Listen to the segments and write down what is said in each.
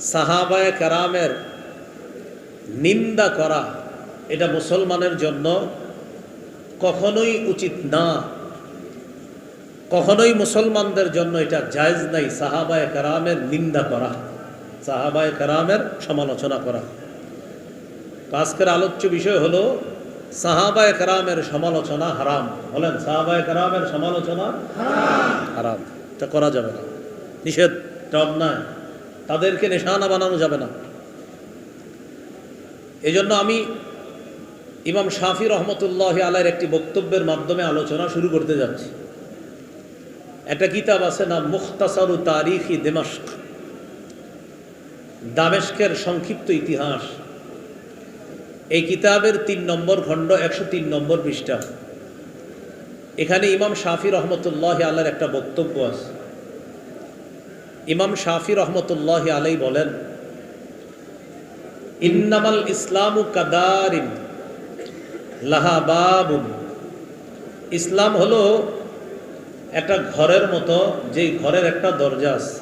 সাহাবায় কারামের নিন্দা করা এটা মুসলমানের জন্য কখনোই উচিত না। কখনোই মুসলমানদের জন্য এটা জায়েজ নাই সাহাবায় কারামের নিন্দা করা সাহাবায় কারামের সমালোচনা করা। আজকের আলোচ্য বিষয় হলো সাহাবায় কারামের সমালোচনা হারাম। বলেন সাহাবায় কারামের সমালোচনা হারাম। এটা করা যাবে না। নিষেধ এটা অন্যায়। তাদেরকে নিশানা বানানো যাবে না। এই জন্য আমি ইমাম শাফি রহমতুল্লাহ আলাইয়ের একটি বক্তব্যের মাধ্যমে আলোচনা শুরু করতে যাচ্ছি। একটা কিতাব আছে না মুখতাসারু তারিখি দেমাস্ক দামেস্কের সংক্ষিপ্ত ইতিহাস। এই কিতাবের তিন নম্বর খণ্ড একশো তিন নম্বর পৃষ্ঠা। এখানে ইমাম শাফি রহমতুল্লাহ আল্লাহর একটা বক্তব্য আছে। ইমাম শাফি রহমতুল্লাহ আলাই বলেন, ইন্নামাল ইসলামু কাদারিন লাহাবাবুন ইসলাম হলো একটা ঘরের মতো, যেই ঘরের একটা দরজা আছে।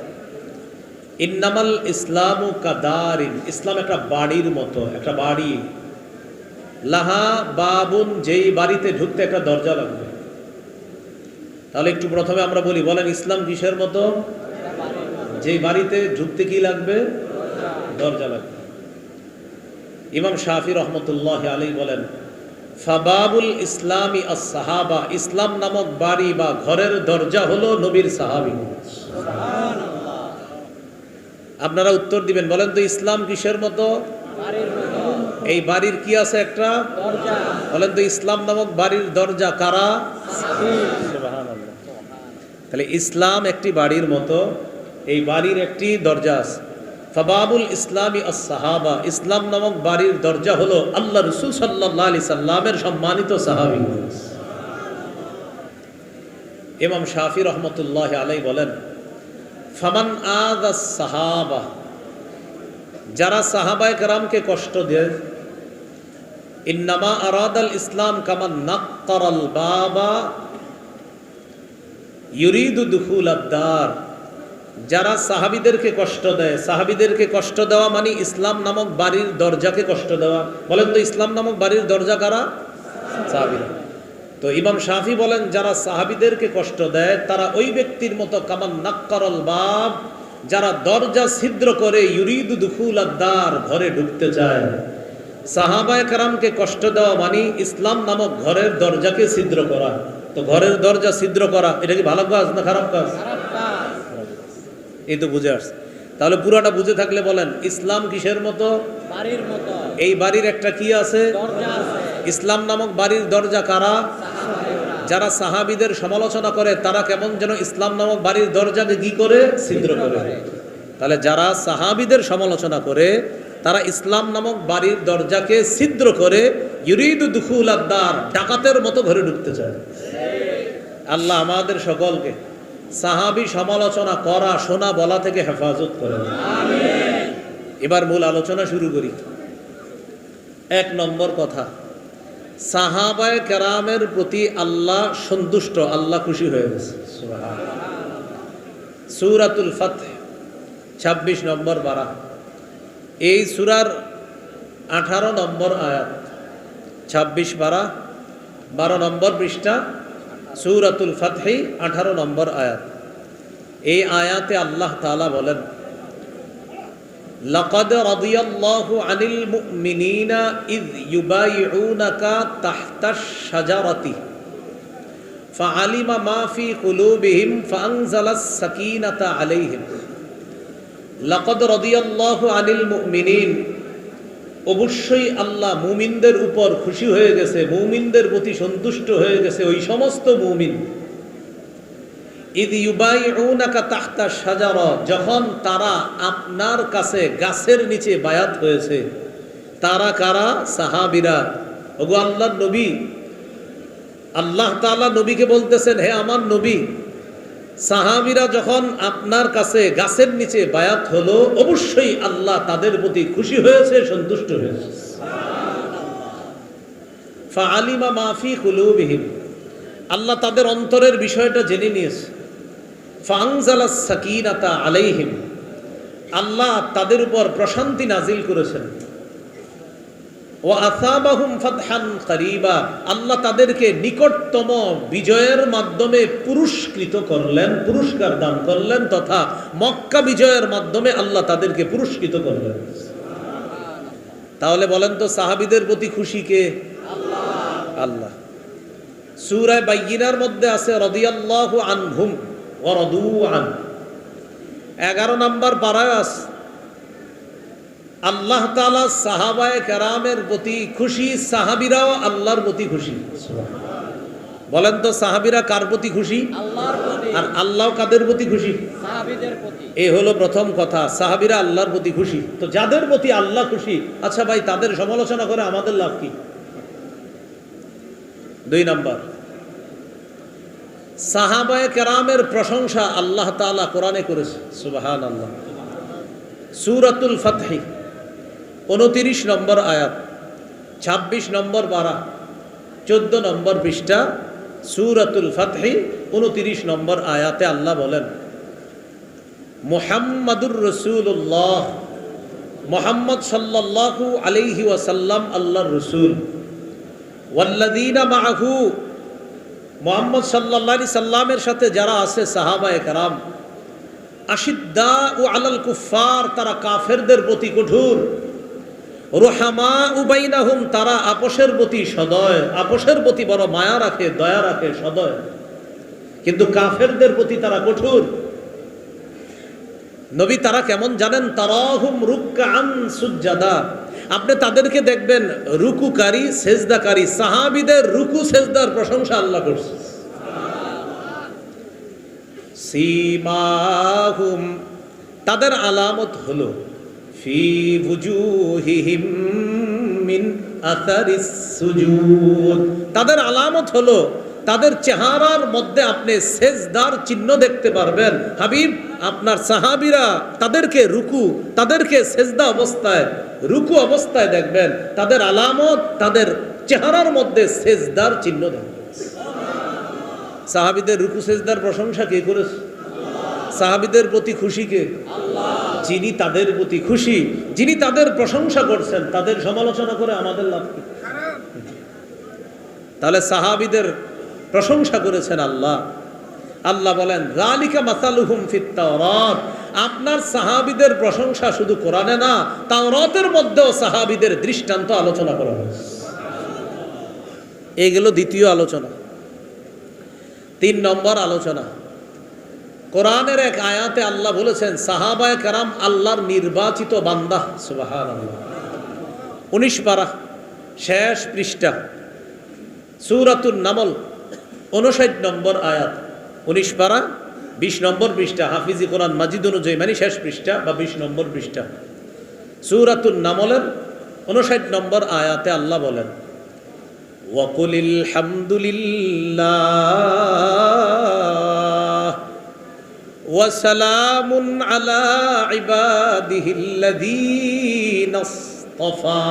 ইন্নামাল ইসলামু কাদারিন, ইসলাম একটা বাড়ির মতো, একটা বাড়ি। লাহা বাবুন, যেই বাড়িতে ঢুকতে একটা দরজা লাগবে। তাহলে একটু প্রথমে আমরা বলি, বলেন ইসলাম কিসের মতো? যেই বাড়িতে ঢুকতে কি লাগবে? দরজা লাগবে। ইমাম শাফি রহমতুল্লাহ আলী বলেন ফাবাবুল ইসলামী সাহাবা ইসলাম নামক বাড়ি বা ঘরের দরজা হলো নবীর সাহাবি। আপনারা উত্তর দিবেন বলেন তো ইসলাম কিসের মতো? এই বাড়ির কি আছে একটা? বলেন তো ইসলাম নামক বাড়ির দরজা কারা? তাহলে ইসলাম একটি বাড়ির মতো এই বাড়ির একটি দরজা আছে। ফাবাবুল ইসলামী সাহাবা ইসলাম নামক বাড়ির দরজা হলো আল্লাহ রসুল সাল্লাহ আলি সাল্লামের সম্মানিত সাহাবি। ইমাম শাফি রহমতুল্লাহ আলাই বলেন, ফামান আদ সাহাবা যারা সাহাবায় কারামকে কষ্ট দেয়, ইন্নামা আরাদাল ইসলাম কামান নাক্তারাল বাবা, ইউরিদু দুখুল আদার যারা সাহাবিদেরকে কষ্ট দেয়, সাহাবিদেরকে কষ্ট দেওয়া মানে ইসলাম নামক বাড়ির দরজাকে কষ্ট দেওয়া। বলেন তো ইসলাম নামক বাড়ির দরজা কারা? সাহাবিরা। তো ইমাম শাফি বলেন, যারা সাহাবিদেরকে কষ্ট দেয়, তারা ওই ব্যক্তির মতো কামান নাক্কারল বাব, যারা দরজা ছিদ্র করে ইউরিদু দুখুল আদার ঘরে ঢুকতে চায়। সাহাবায় কারামকে কষ্ট দেওয়া মানে ইসলাম নামক ঘরের দরজাকে ছিদ্র করা। তো ঘরের দরজা ছিদ্র করা, এটা কি ভালো কাজ না খারাপ কাজ? এই তো বুঝে আসছে। তাহলে পুরাটা বুঝে থাকলে বলেন ইসলাম কিসের মতো? বাড়ির মতো। এই বাড়ির একটা কি আছে? ইসলাম নামক বাড়ির দরজা কারা? যারা সাহাবিদের সমালোচনা করে তারা কেমন যেন ইসলাম নামক বাড়ির দরজাকে কি করে? ছিদ্র করে। তাহলে যারা সাহাবিদের সমালোচনা করে তারা ইসলাম নামক বাড়ির দরজাকে ছিদ্র করে ইউরিদু দুখুল আদার ডাকাতের মতো ঘরে ঢুকতে চায়। আল্লাহ আমাদের সকলকে সাহাবি সমালোচনা করা, শোনা, বলা থেকে হেফাজত করে এবার মূল আলোচনা শুরু করি। এক নম্বর কথা, সাহাবায় কেরামের প্রতি আল্লাহ সন্তুষ্ট, আল্লাহ খুশি হয়ে গেছে। সুরাতুল ফাতহ, ছাব্বিশ নম্বর বারা এই সুরার আঠারো নম্বর আয়াত, ছাব্বিশ বারা বারো নম্বর পৃষ্ঠা সুরাতুল ফাতহি আঠারো নম্বর আয়াত এই আয়াতে আল্লাহ তাআলা বলেন لقد رضي الله عن المؤمنين إذ يبايعونك تحت الشجرة فعلم ما في قلوبهم فأنزل السكينة عليهم لقد رضي الله عن المؤمنين অবশ্যই আল্লাহ মুমিনদের উপর খুশি হয়ে গেছে, মুমিনদের প্রতি সন্তুষ্ট হয়ে গেছে ওই সমস্ত মুমিন। যখন তারা আপনার কাছে গাছের নিচে বায়াত হয়েছে, তারা কারা? সাহাবিরা। ওগো আল্লাহর নবী, আল্লাহ তাআলা নবীকে বলতেছেন, হে আমার নবী সাহাবিরা যখন আপনার কাছে গাছের নিচে বায়াত হলো, অবশ্যই আল্লাহ তাদের প্রতি খুশি হয়েছে, সন্তুষ্ট হয়েছে। ফাআলিমা মাফি কুলুবিহিম। আল্লাহ তাদের অন্তরের বিষয়টা জেনে নিয়েছে। ফাংজালা সাকিনাতা আলাইহিম। আল্লাহ তাদের উপর প্রশান্তি নাজিল করেছেন। ও আসাবাহুম ফাতহান করিবা আল্লাহ তাদেরকে নিকটতম বিজয়ের মাধ্যমে পুরস্কৃত করলেন পুরস্কার দান করলেন তথা মক্কা বিজয়ের মাধ্যমে আল্লাহ তাদেরকে পুরস্কৃত করলেন। তাহলে বলেন তো সাহাবিদের প্রতি খুশি কে? আল্লাহ। সুরায় বাইয়িনার মধ্যে আছে রদিয়াল্লাহু আনহুম ও রদু আন। এগারো নাম্বার পাড়ায় আছে আল্লাহ তালা সাহাবায় কেরামের প্রতি খুশি সাহাবিরাও আল্লাহর প্রতি খুশি। বলেন তো সাহাবিরা কার প্রতি খুশি? আর আল্লাহ কাদের প্রতি খুশি? এই হলো প্রথম কথা সাহাবিরা আল্লাহর প্রতি খুশি। তো যাদের প্রতি আল্লাহ খুশি আচ্ছা ভাই তাদের সমালোচনা করে আমাদের লাভ কি? দুই নাম্বার সাহাবায়ে কেরামের প্রশংসা আল্লাহ তাআলা কোরআনে করেছে। সুবাহান আল্লাহ সুরাতুল ফাতহি। উনতিরিশ নম্বর আয়াত ২৬ নম্বর বারা, চোদ্দ নম্বর পৃষ্ঠা, সুরাতুল ফাতহি, উনতিরিশ নম্বর আয়াতে আল্লাহ বলেন, মোহাম্মদুর রসুল্লাহ মোহাম্মদ সাল্লাল্লাহু আলাইহি ওয়াসাল্লাম আল্লাহর রসুল। ওয়াল্লাদিনা মাহু মোহাম্মদ আলাইহি সাল্লামের সাথে যারা আছে সাহাবায়ে কারাম আশিদ্দা ও আলাল কুফার তারা কাফেরদের প্রতি কঠোর। রোহামা উবাইনাহুম তারা আপোষের প্রতি সদয়, আপোষের প্রতি বড় মায়া রাখে, দয়া রাখে, সদয়। কিন্তু কাফেরদের প্রতি তারা কঠোর। নবী, তারা কেমন জানেন? তারাহুম রুক্কান সুজ্জাদা। আপনি তাদেরকে দেখবেন, রুকুকারী, সেজদাকারী, সাহাবিদের রুকু সেজদার প্রশংসা আল্লাহ করছে। সীমাহুম, তাদের আলামত হলো ফি বুজুহিহিম মিন আথারিস সুজুদ। তাদের আলামত হলো, তাদের চেহারার মধ্যে আপনি সেজদার চিহ্ন দেখতে পারবেন। হাবিব, আপনার সাহাবিরা তাদেরকে রুকু, তাদেরকে সেজদা অবস্থায়, রুকু অবস্থায় দেখবেন। তাদের আলামত, তাদের চেহারার মধ্যে সেজদার চিহ্ন দেখবেন। সাহাবিদের রুকু সেজদার প্রশংসা কে করেছে? সাহাবিদের প্রতি খুশি কে? যিনি তাদের প্রতি খুশি, যিনি তাদের প্রশংসা করছেন, তাদের সমালোচনা করে আমাদের লাভ কি? তাহলে সাহাবিদের প্রশংসা করেছেন আল্লাহ। আল্লাহ বলেন, রালিকা মাসালুহুম ফিত তাওরাত। আপনার সাহাবিদের প্রশংসা শুধু কোরআনে না, তাওরাতের মধ্যেও সাহাবিদের দৃষ্টান্ত আলোচনা করা হয়েছে। এগুলো দ্বিতীয় আলোচনা। তিন নম্বর আলোচনা। কোরআনের এক আয়াতে আল্লাহ বলেছেন, সাহাবায় কারাম আল্লাহর নির্বাচিত বান্দা। সুবাহ উনিশ পারা, শেষ পৃষ্ঠা। সুরাতুর নামল উনষাট নম্বর আয়াত। উনিশ পারা, বিশ নম্বর পৃষ্ঠা। হাফিজি কোরআন মাজিদ অনুযায়ী মানে শেষ পৃষ্ঠা বা বিশ নম্বর পৃষ্ঠা। সুরাতুর নামলের উনষাট নম্বর আয়াতে আল্লাহ বলেন ওয়াকুলিল হামদুলিল্লাহ ওয়াসালামুন আলা ইবাদিহিল্লাযীনা ইসতাফা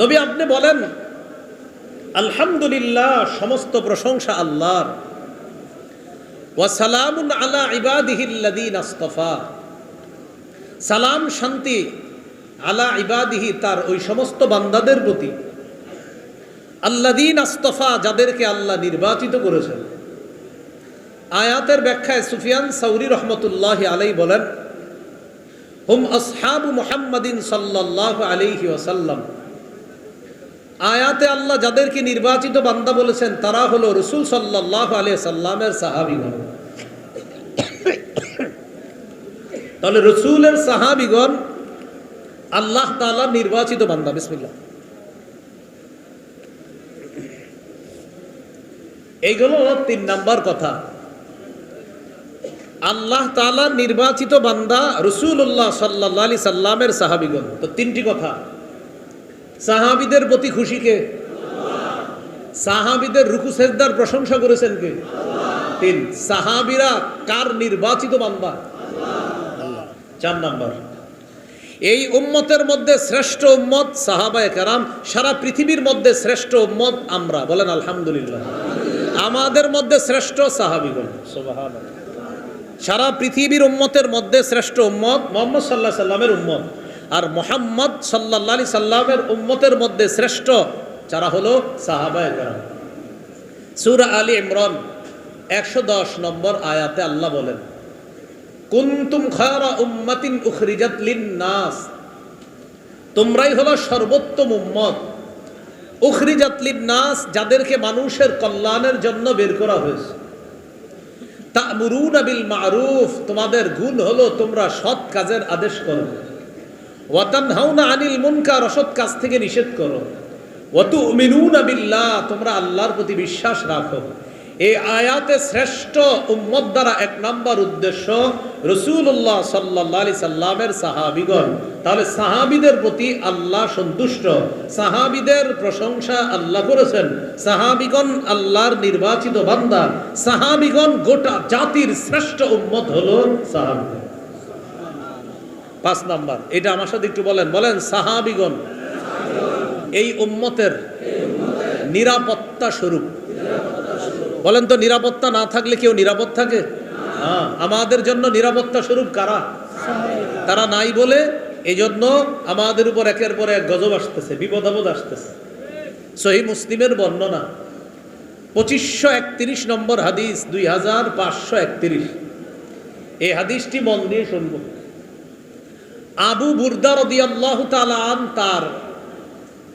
নবী আপনি বলেন, আলহামদুলিল্লাহ, সমস্ত প্রশংসা আল্লাহর। ওয়াসালামুন আলা ইবাদিহিল্লাযীনা ইসতাফা সালাম, শান্তি আলা ইবাদিহি তার ওই সমস্ত বান্দাদের প্রতি। আল্লাদিন আস্তফা, যাদেরকে আল্লাহ নির্বাচিত করেছেন। আয়াতের ব্যাখ্যায় সুফিয়ান সৌরি রহমতুল্লাহ আলাই বলেন, হুম আসহাবু মুহাম্মাদিন সাল্লাল্লাহু আলাইহি ওসাল্লাম আয়াতে আল্লাহ যাদেরকে নির্বাচিত বান্দা বলেছেন, তারা হলো রসুল সাল্লাহ আলিয়া সাল্লামের সাহাবিগণ। তাহলে রসুলের সাহাবিগণ আল্লাহ তাআলা নির্বাচিত বান্দা, বিসমিল্লাহ। এইগুলো তিন নাম্বার কথা। আল্লাহ তাআলা নির্বাচিত বান্দা রসুল্লাহ সাল্লাহ আলি সাল্লামের সাহাবিগণ। তো তিনটি কথা। সাহাবিদের প্রতি খুশি কে? সাহাবিদের রুকু সেজদার প্রশংসা করেছেন কে? তিন। সাহাবিরা কার নির্বাচিত বান্দা? চার নাম্বার। এই উম্মতের মধ্যে শ্রেষ্ঠ উম্মত সাহাবায়ে কারাম, সারা পৃথিবীর মধ্যে শ্রেষ্ঠ উম্মত আমরা। বলেন আলহামদুলিল্লাহ। আমাদের মধ্যে শ্রেষ্ঠ সাহাবিগণ। সুবহানাল্লাহ। সারা পৃথিবীর উম্মতের মধ্যে শ্রেষ্ঠ উম্মত মোহাম্মদ সাল্লাহ সাল্লামের উম্মত। আর মোহাম্মদ সাল্লাহ আলি সাল্লামের উম্মতের মধ্যে শ্রেষ্ঠ যারা হলো সাহাবায় কারাম সুরা আলী ইমরান একশো দশ নম্বর আয়াতে আল্লাহ বলেন, কুন্তুম খায়রা উম্মাতিন উখরিজাত লিন-নাস। তোমরাই হলো সর্বোত্তম উম্মত। উখরিজাত লিন-নাস যাদেরকে মানুষের কল্যাণের জন্য বের করা হয়েছে। তা'মুরুনা বিল মারুফ, তোমাদের গুণ হলো তোমরা সৎ কাজের আদেশ করো। ওয়াতান তানহাউনা আনিল মুনকার, অসৎ কাজ থেকে নিষেধ করো। ওয়া মিনুন বিল্লাহ, তোমরা আল্লাহর প্রতি বিশ্বাস রাখো। এই আয়াতে শ্রেষ্ঠ উম্মত দ্বারা এক নম্বর উদ্দেশ্য রসুল্লাহ সাল্লাহ আলি সাল্লামের সাহাবিগণ। তাহলে সাহাবিদের প্রতি আল্লাহ সন্তুষ্ট। সাহাবিদের প্রশংসা আল্লাহ করেছেন। সাহাবিগণ আল্লাহর নির্বাচিত বান্দা। সাহাবিগণ গোটা জাতির শ্রেষ্ঠ উম্মত হলো সাহাবিগণ। পাঁচ নাম্বার, এটা আমার সাথে একটু বলেন। বলেন, সাহাবিগণ, এই উম্মতের নিরাপত্তা স্বরূপ। বলেন তো নিরাপত্তা না থাকলে কেউ নিরাপদ থাকে? হ্যাঁ। আমাদের জন্য নিরাপত্তা স্বরূপ কারা? তারা নাই বলে এই জন্য আমাদের উপর একের পর এক গজব আসতেছে বিপদ আপদ আসতেছে। সহি মুসলিমের বর্ণনা। পঁচিশশো একত্রিশ নম্বর হাদিস দুই হাজার পাঁচশো একত্রিশ। এই হাদিসটি মন দিয়ে শুনব। আবু বুর্দা রদিয়াল্লাহ তালান তার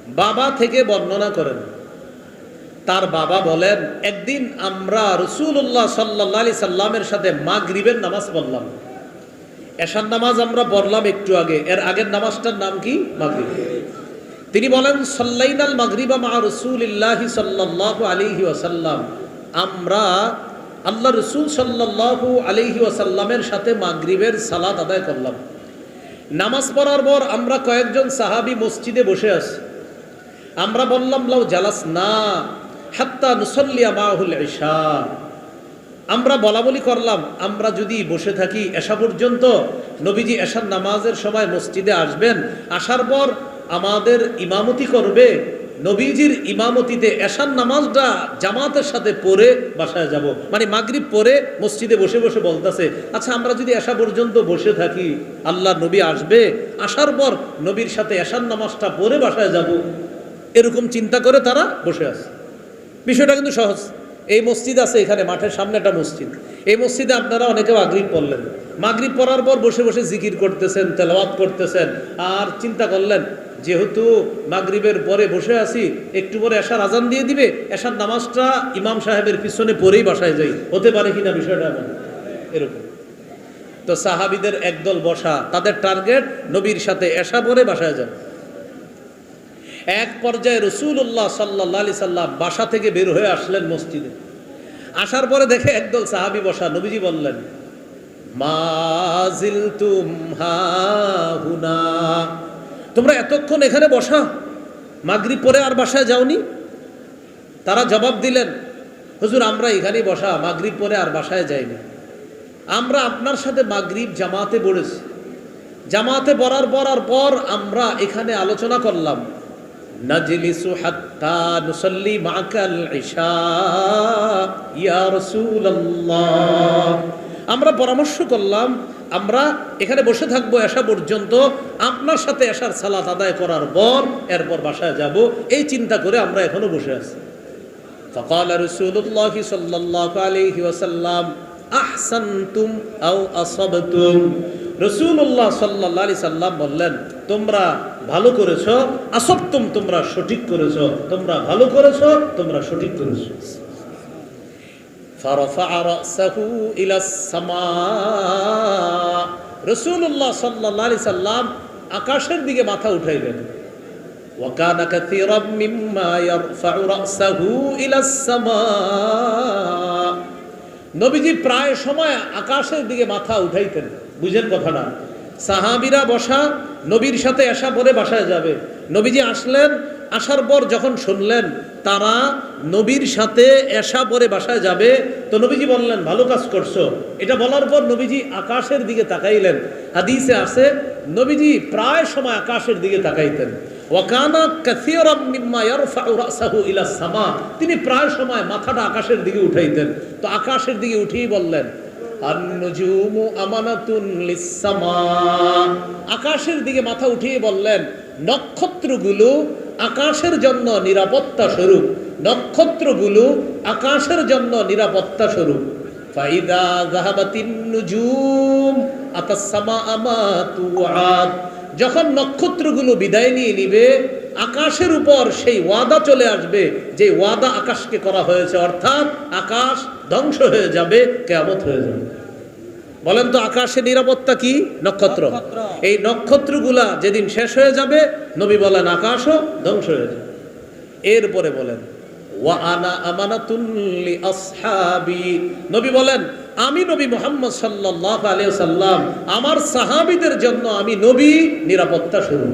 বাবা থেকে বর্ণনা করেন। তার বাবা বলেন, একদিন আমরা রসুল্লাহ সাল্লাহ আলি সাল্লামের সাথে মাগরিবের নামাজ পড়লাম। এশার নামাজ আমরা পড়লাম একটু আগে। এর আগের নামাজটার নাম কি? মাগরিব। তিনি বলেন, সাল্লাইনাল মাগরিবা মা রসুলিল্লাহি সাল্লাল্লাহু আলাইহি ওয়াসাল্লাম। আমরা আল্লাহ রসুল সাল্লাল্লাহু আলাইহি ওয়াসাল্লামের সাথে মাগরিবের সালাত আদায় করলাম। নামাজ পড়ার পর আমরা কয়েকজন সাহাবী মসজিদে বসে আছি। আমরা বললাম, লাউ জালাস না হাত্তা নুসল্লিয়া মাহুল ঈশা। আমরা বলা বলি করলাম, আমরা যদি বসে থাকি এসা পর্যন্ত, নবীজি এশার নামাজের সময় মসজিদে আসবেন, আসার পর আমাদের ইমামতি করবে, নবীজির ইমামতিতে এশার নামাজটা জামাতের সাথে পড়ে বাসায় যাব। মানে মাগরিব পরে মসজিদে বসে বসে বলতেছে আচ্ছা আমরা যদি এশা পর্যন্ত বসে থাকি, আল্লাহ নবী আসবে, আসার পর নবীর সাথে এশার নামাজটা পড়ে বাসায় যাব। এরকম চিন্তা করে তারা বসে আছে। বিষয়টা কিন্তু সহজ। এই মসজিদ আছে এখানে, মাঠের সামনে একটা মসজিদ। এই মসজিদে আপনারা অনেকে মাগরিব পড়লেন। মাগরিব পড়ার পর বসে বসে জিকির করতেছেন, তেলাওয়াত করতেছেন, আর চিন্তা করলেন, যেহেতু মাগরিবের পরে বসে আছি, একটু পরে এশার আজান দিয়ে দিবে, এশার নামাজটা ইমাম সাহেবের পিছনে পরেই বাসায় যাই। হতে পারে কিনা বিষয়টা এমন? এরকম। তো সাহাবিদের একদল বসা, তাদের টার্গেট, নবীর সাথে এশা পরে বাসায় যাবে এক পর্যায়ে রসুল্লাহ সাল্লাহ আলি সাল্লাম বাসা থেকে বের হয়ে আসলেন মসজিদে। আসার পরে দেখে একদল সাহাবি বসা, নবীজি বললেন মাজিল তোমরা এতক্ষণ এখানে বসা? মাগরিব পরে আর বাসায় যাওনি? তারা জবাব দিলেন, হুজুর, আমরা এখানেই বসা, মাগরিব পরে আর বাসায় যাইনি। আমরা আপনার সাথে মাগরিব জামাতে পড়েছি। জামাতে পড়ার পড়ার পর আমরা এখানে আলোচনা করলাম। নাজলিসু হাত্তা নুসাল্লি মাকাল ইশা ইয়া রাসূলুল্লাহ আমরা পরামর্শ করলাম আমরা এখানে বসে থাকবো এসা পর্যন্ত আপনার সাথে এসার সালাত আদায় করার পর এরপর বাসায় যাব এই চিন্তা করে আমরা এখনো বসে আছি فقال رسول الله صلى الله عليه وسلم আহসানতুম আও আসাবতুম রসুল্লাহ সাল্লাহ আলি সাল্লাম বললেন তোমরা ভালো করেছো আসবতুম তোমরা সঠিক করেছো তোমরা ভালো করেছো তোমরা সঠিক করেছো فرفع رأسه إلى السماء রসুল্লাহ সাল্লাহ আলি সাল্লাম আকাশের দিকে মাথা উঠাইলেন وكان كثيرا مما يرفع رأسه إلى السماء নবীজি প্রায় সময় আকাশের দিকে মাথা উঠাইতেন বুঝেন কথাটা সাহাবিরা বসা, নবীর সাথে আসা পরে বাসায় যাবে। নবীজি আসলেন, আসার পর যখন শুনলেন, তারা নবীর সাথে এসা পরে বাসায় যাবে, তো নবীজি বললেন, ভালো কাজ করছ। এটা বলার পর নবীজি আকাশের দিকে তাকাইলেন। হাদিসে আছে, নবীজি প্রায় সময় আকাশের দিকে তাকাইতেন। ওয়াকানা কাসিরাম মিম্মা ইয়ারফাউ রাসাহু ইলা সামা। তিনি প্রায় সময় মাথাটা আকাশের দিকে উঠাইতেন। তো আকাশের দিকে উঠেই বললেন আকাশের দিকে মাথা উঠিয়ে বললেন, নক্ষত্রগুলো আকাশের জন্য নিরাপত্তা স্বরূপ। নক্ষত্রগুলো আকাশের জন্য নিরাপত্তা স্বরূপ। যখন নক্ষত্রগুলো বিদায় নিয়ে নিবে আকাশের উপর সেই ওয়াদা চলে আসবে যে ওয়াদা আকাশকে করা হয়েছে অর্থাৎ আকাশ ধ্বংস হয়ে যাবে কেয়ামত হয়ে যাবে। বলেন তো আকাশে নিরাপত্তা কি? নক্ষত্র। এই নক্ষত্রগুলা যেদিন শেষ হয়ে যাবে নবী বলেন আকাশও ধ্বংস হয়ে যাবে। এরপরে বলেন ওয়া আনা আমানাতুন আসহাবি নবী বলেন আমি নবী মোহাম্মদ সাল্লাল্লাহু আলাইহি সাল্লাম আমার সাহাবিদের জন্য আমি নবী নিরাপত্তা শুরু